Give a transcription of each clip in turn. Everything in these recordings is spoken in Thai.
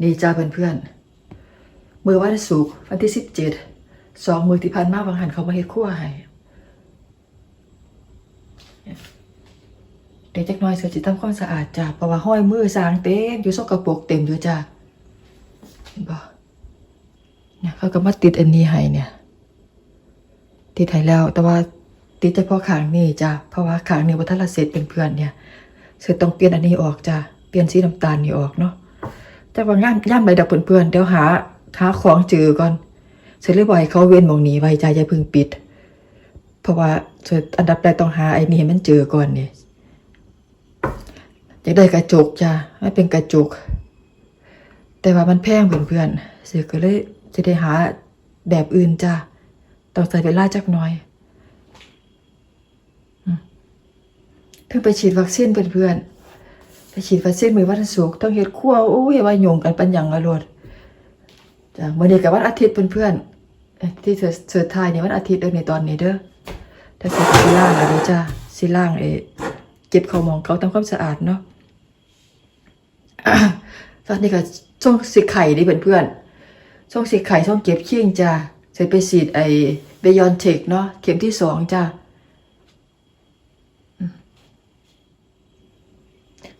นี่จ้าเพื่อนๆมือวันศุกร์วันที่สิบเจ็ดสองมือที่ผ่านมาบางหันเขามาเฮ็ดคั่วให้เดี๋ยวจักหน้อยเสือจิตทำความสะอาดจ้าเพราะว่าห้อยมือสางเต็มอยู่ซกกระปรกเต็มอยู่จ้าเห็นบ่เนี่ยเขาก็มาติดอันนี้ให้เนี่ย ติดให้แล้ว แต่ว่าติดเฉพาะขางนี่จ้าเพราะว่าขางนี้วัฒนละเสร็จเป็นเพื่อนเนี่ยเสร็จต้องเปลี่ยนอันนี้ออกจ้าเปลี่ยนสีน้ำตาลนี่ออกเนาะ แต่ว่าย่ามย่ามใบดับเพื่อนๆเดี๋ยวหาหาของเจอก่อนเสร็จเรียบร้อยเขาเว้นมองหนีไว้ใจอย่าพึ่งปิด เพราะว่าเสร็จอันดับแรกต้องหาไอ้นี่ให้มันเจอก่อนนี่อยากได้กระจกจ้ะไม่เป็นกระจก แต่ว่ามันแพงเพื่อนๆเสือก็เลยจะได้หาแบบอื่นจ้ะต้องใส่เวลาจักหน่อยเพิ่งไปฉีดวัคซีนเพื่อนๆ ไปฉีดวัคซีนมือวันศุกร์ต้องเฮ็ดครัวโอ้ยว่าโยงกันปัญญังอรดจ้ะมื้อนี้กับวันอาทิตย์เพื่อนๆที่เธอเธอทายเนี่ยวันอาทิตย์เด้อในตอนนี้เด้อถ้าเสร็จสิล่างแล้วเด้อจ้าสิล่างเอเก็บเข้ามองเขาทำความสะอาดเนาะอะตอนนี้ก็ช่วงสิไข่นี่เพื่อนๆช่วงสิไข่ช่วงเก็บเคียงจ้าเสร็จไปฉีดไอเบยอนเทคเนาะเข็มที่สองจ้า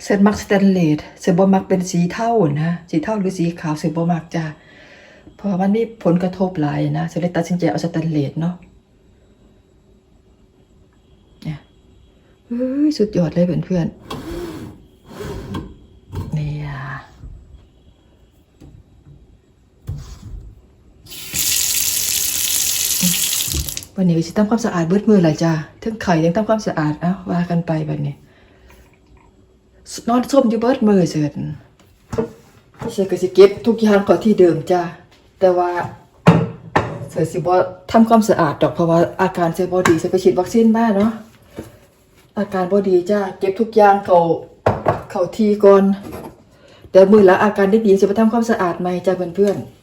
เซนมักสแตนเลสเซนบมักเป็นสีเทานะ สีเทาหรือสีขาวเซนบมักจ้ะเพราะว่ามันมีผลกระทบหลายนะเซนเลยตัดสินใจเอาสแตนเลสเนาะเนี่ยเฮ้ยสุดยอดเลยเพื่อนๆเนี่ยวันนี้ก็จะทำความสะอาดเบิดมือเลยจ้ะทั้งไข่ยังทำความสะอาดเอ้าว่ากันไปแบบนี้ นอนส้มอยู่เบิดมือเสร็จเสร็จก็สิเก็บทุกอย่างเขาที่เดิมจ้าแต่ว่าเสร็จสิบ่ทำความสะอาดดอกเพราะว่าอาการเสร็จบ่ดีเสร็จไปฉีดวัคซีนมาเนาะอาการบอดีจ้าเก็บทุกอย่างเขาเขาทีก่อนเดี๋ยวมือละอาการได้ดีจะไปทำความสะอาดใหม่จ้าเพื่อนๆ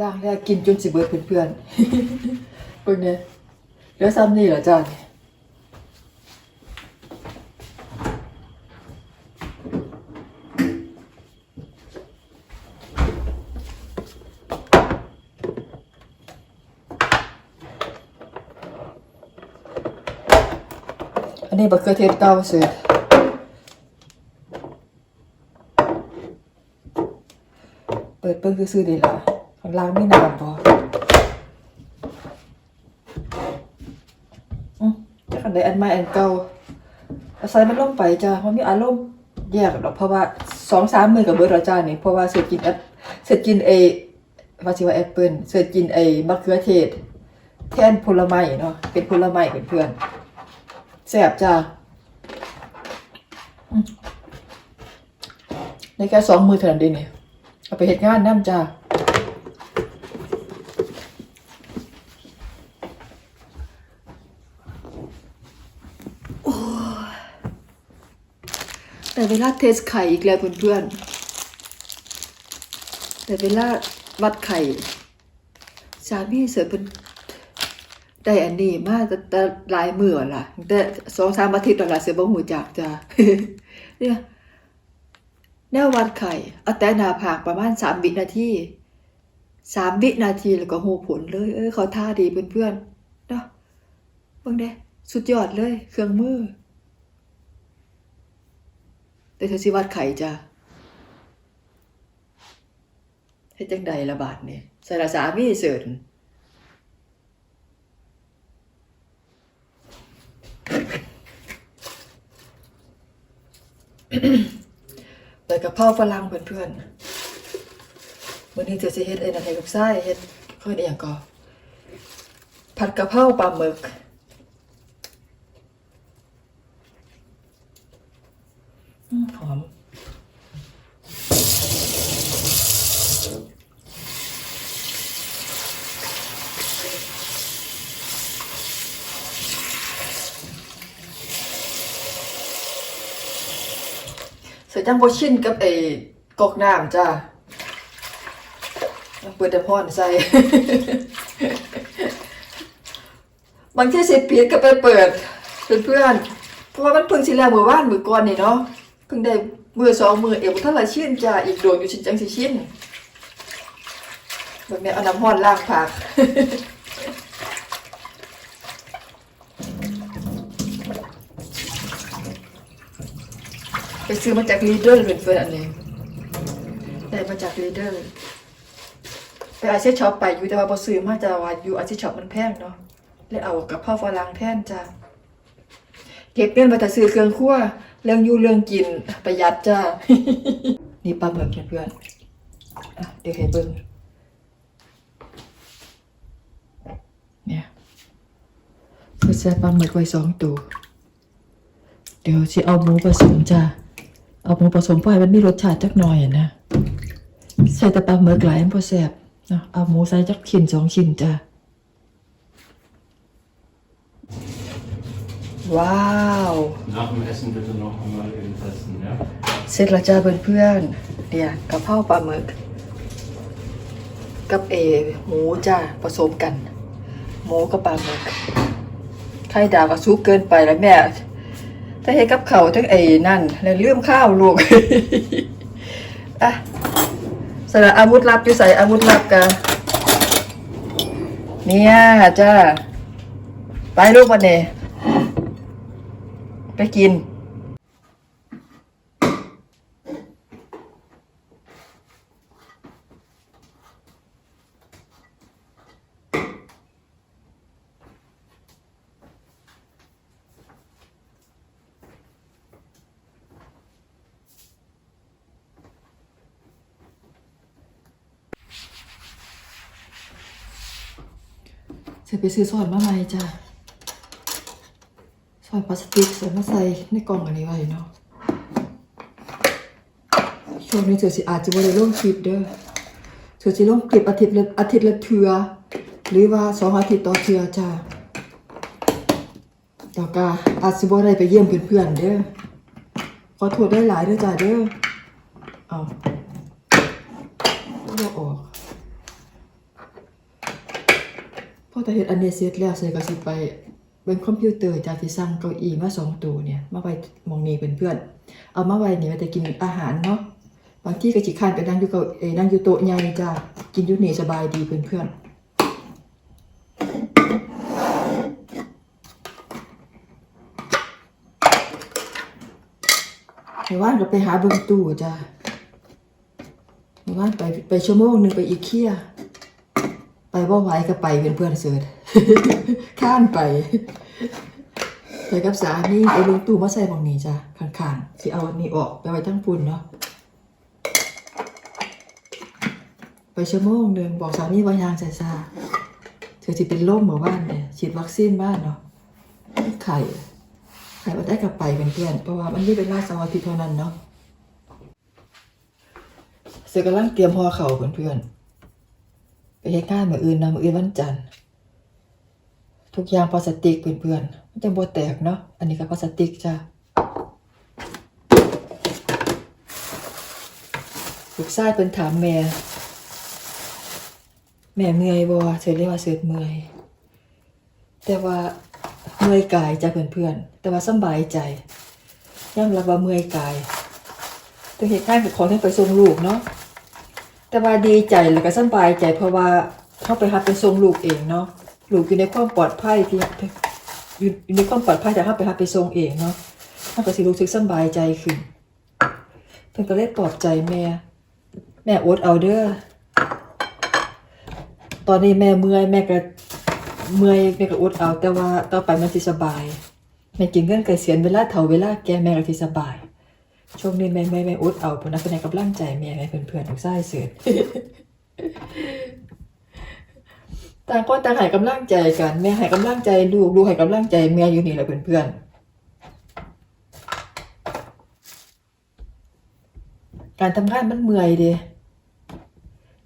ล่างแรกกินจนสิเบิดเพื่อนๆเป็นไงเหลือซ้ำนี่เหรอจ้าอันนี้บักเขือเทศเก้าเสร็จเปิดเปิ้งซื้อๆดีล่ะ ล่างไม่นานพออืมจะขันใดอันใหม่อันเก่าเอาใส่มันลงไปจ้าเพราะมีอารมณ์แยกดอกเพราะว่าสองสามมือกับเบิร์เราจ้านี่เพราะว่าเสร็จกินแอปเสร็จกินเอว่าชื่อว่าแอปเปิลเสร็จกินไอมะเขือเทศแทนผลไม้เนาะเป็นผลไม้เพื่อนๆแซบจ้าในแค่สองมือเท่านั้นเองเนี่ยเอาไปเห็ดงานน้ำจ้า แต่เวลาเทสไข่อีกแล้วเพื่อนๆ แต่เวลาวัดไข่สามีเสือเป็นได้อันนี้มาแต่แต่หลายมือล่ะ แต่สองสามอาทิตย์แล้วล่ะเสือบ่หูจักจ้ะเนี่ยแนววัดไข่เอาแต่นาผากประมาณสามวินาทีสามวินาทีแล้วก็หูผลเลย เออเขาท่าดีเพื่อนๆเนาะเบิ่งเด้สุดยอดเลย เครื่องมือ แต่เธอสิวัดไข่จ้ะเฮ็ดจังใดละบาดเนี่ใส่ละสามีเสิร์นใบกะเพราฝรั่งเพื่อนๆมื้อนี้เจะเฮ็ดไอ้นั่นให้ลูกชายเฮ็ดเพิ่นอียงก็ผัดกะเพราปลาหมึก อืมหอม ใส่จังบ่ชินกับไอ้กอกน้ำจ้าเปิดแต่พอนใส่ บางทีสิปิดก็ไปเปิดเพื่อนๆเพราะว่ามันเพิ่งสิแล้วมื้อวานมื้อก่อนนี่เนาะเพิ่งได้มื้อสองมือเอวบ่ทันละชินจ้าอีกโดนอยู่ชินจังสิชินแบบนี้เอาน้ำร้อนล้างผัก ไปซื้อมาจากลีเดอร์เป็นเฟิร์นอันนี้ได้มาจากลีเดอร์ไปอาเซียช็อปไปอยู่แต่ว่าบ่ซื้อมาจะว่าอยู่อาเซียช็อปมันแพงเนาะเลยเอากับพ่อฝรั่งแทนจ้าเก็บเงินมาแต่ซื้อเครื่องครัวเรื่องอยู่เรื่องกินประหยัดจ้านี่ปลาหมึกเพื่อนเดี๋ยวให้เบิ่งเนี่ยคือใส่ปลาหมึกไว้สองตัว เดี๋ยวสิเอาหมูผสมจ้ะ เอาหมูผสมไปมันมีรสชาติจักหน่อยอะนะใส่แต่ปลาหมึกหลายมันพอแซ่บเนาะเอาหมูใส่จักชิ้นสองชิ้นจ้ะว้าว Nach dem Essen bitte noch einmal eben testen, ja? เสร็จแล้วจ้าเพื่อนๆเนี่ยกะเพราปลาหมึก กับเอหมูจ้าผสมกัน หมูกับปลาหมึกไข่ดาวก็ซุกเกินไปแล้วแม่ ถ้าเฮ็ดกับเขาทั้งไอ้นั่นแล้วลืมข้าวลูกอะสระอาวุธลับอยู่ใส่อาวุธลับกันเนี่ยจ้าไปลูกวันนี้ไปกิน จะไปซื้อซอสมาใหม่จ้ะซอสพลาสติกใส่มาใส่ในกล่องอันนี้ไว้เนาะช่วงนี้เจอสิอาจจะบ่ได้ลงคลิปเด้อเจอสิลงคลิปอาทิตย์ละอาทิตย์ละเทือหรือว่าสองอาทิตย์ต่อเทือจ้ะแล้วก็อาจสิบ่ได้ไปเยี่ยมเพื่อนๆเด้อขอโทษได้หลายเด้อจ้ะเด้อเอาบ่ออก พอแต่เฮ็ดอันนี้เสร็จแล้วใส่ก็สิไปเบิ่งคอมพิวเตอร์จากที่สั่งเก้าอี้มาสองตัวเนี่ย มาไว้มองนี้เป็นเพื่อน เอามาไว้นี่ไว้แต่กินอาหารเนาะบางที่ก็สิคานไปนั่งอยู่เก้าเอ้นั่งอยู่โต๊ะใหญ่จ้ากินอยู่นี่สบายดีเพื่อนๆในว่านก็ไปหาเบิ่งตู้จ้าในว่านไปไปชั่วโมงหนึ่งไปอีเคีย ว่าไหว้ก็ไปเป็นเพื่อนเสิร์ชข้านไป ไปกับสามีไปลงตู้มาใส่บองนี้จ้ะข้างๆที่เอาอันนี้ออกไปไว้ทั้งปุ่นเนาะไปชั่วโมงหนึ่งบอกสามีว่ายางใส่ซาเธอจะเป็นล่มหมือนบ้านเนี่ยฉีดวัคซีนบ้านเนาะไข่ไข่ว่าได้กลับไปเป็นเพื่อนเพราะว่ามันไม่เป็นราชสวัสดิ์เท่านั้นเนาะเสือกำลังเตรียมห่อเข่าเพื่อนๆ เฮ็ดงานมื้ออื่นนะมื้ออื่นวันจันทร์ทุกอย่างพลาสติกเพื่อนๆมันจะบ่แตกเนาะอันนี้ก็พลาสติกจ้ะลูกชายเพิ่นถามแม่ แม่เมื่อยบ่เสิเรียกว่าเสิร์ชเมื่อย แต่ว่าเมื่อยกายจ้ะเพื่อนๆแต่ว่าสบายใจยอมรับว่าเมื่อยกายตัวเหตุการณ์ของที่ไปส่งลูกเนาะ แต่ว่าดีใจแล้วก็สบายใจเพราะว่าเข้าไปรับไปส่งลูกเองเนาะลูกอยู่ในความปลอดภัยที่อยู่ในความปลอดภัยแต่เข้าไปรับไปส่งเองเนาะมันก็สิรู้สึกสบายใจขึ้นเพิ่นก็เลยปลอบใจแม่ แม่อดเอาเด้อตอนนี้แม่เมื่อยแม่ก็เมื่อยแม่ก็อดเอา แต่ว่าต่อไปมันสิสบายแม่กินเงินเกษียณเวลาเฒ่าเวลาแก่แม่ก็สิสบาย ช่วงนี้แม่แม่แม่อุดเอาพนนะเป็นให้กำลังใจแม่แม่เพื่อนๆทุกสายเสือต่างคนต่างให้กำลังใจกัน แม่ให้กำลังใจลูกลูกให้กำลังใจแม่อยู่นี่แหละเพื่อนๆการทำงานมันเมื่อยเด้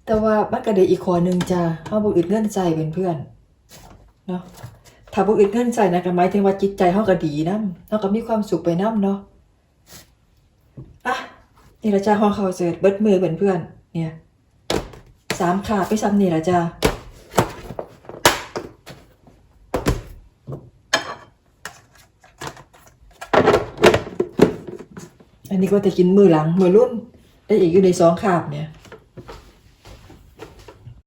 แต่ว่ามันก็ได้อีกข้อหนึ่งจ้าเฮาบ่อึดเงินใจเพื่อนๆเนาะถ้าบ่อึดเงินใจนะก็หมายถึงว่าจิตใจเฮาก็ดีนำเฮาก็มีความสุขไปน้ำเนาะ อะนี่ละจ้าห้องเขาเสิร์ตเบิดมือเพื่อนเพื่อนเนี่ยสามขาไปซ้ำนี่ละจ้าอันนี้ก็จะกินมือหลังมือรุ่นได้อีกอยู่ในสองขาบเนี่ย